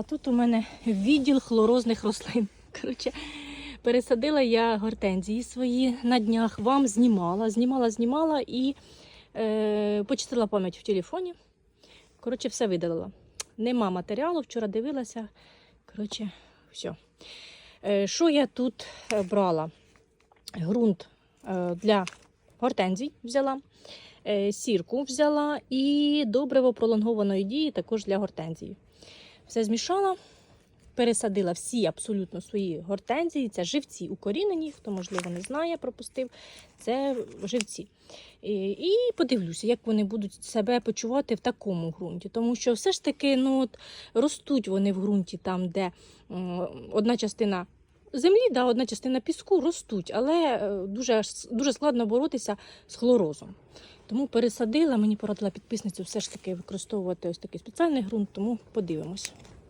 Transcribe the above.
А тут у мене відділ хлорозних рослин. Коротше, пересадила я гортензії свої на днях. Вам знімала, знімала, знімала і е, почистила пам'ять в телефоні. Коротше, все видалила. Нема матеріалу, вчора дивилася. Коротше, все. Е, що я тут е, брала? Грунт е, для гортензій взяла, е, сірку взяла і добриво пролонгованої дії також для гортензії. Все змішала, пересадила всі абсолютно свої гортензії. Це живці укорінені, хто, можливо, не знає, пропустив. Це живці. І, подивлюся, як вони будуть себе почувати в такому ґрунті. Тому що все ж таки ну, от, ростуть вони в ґрунті там, де одна частина. Землі, да, одна частина піску ростуть, але е, дуже, дуже складно боротися з хлорозом. Тому пересадила, мені порадила підписницю все ж таки використовувати ось такий спеціальний ґрунт, тому подивимось.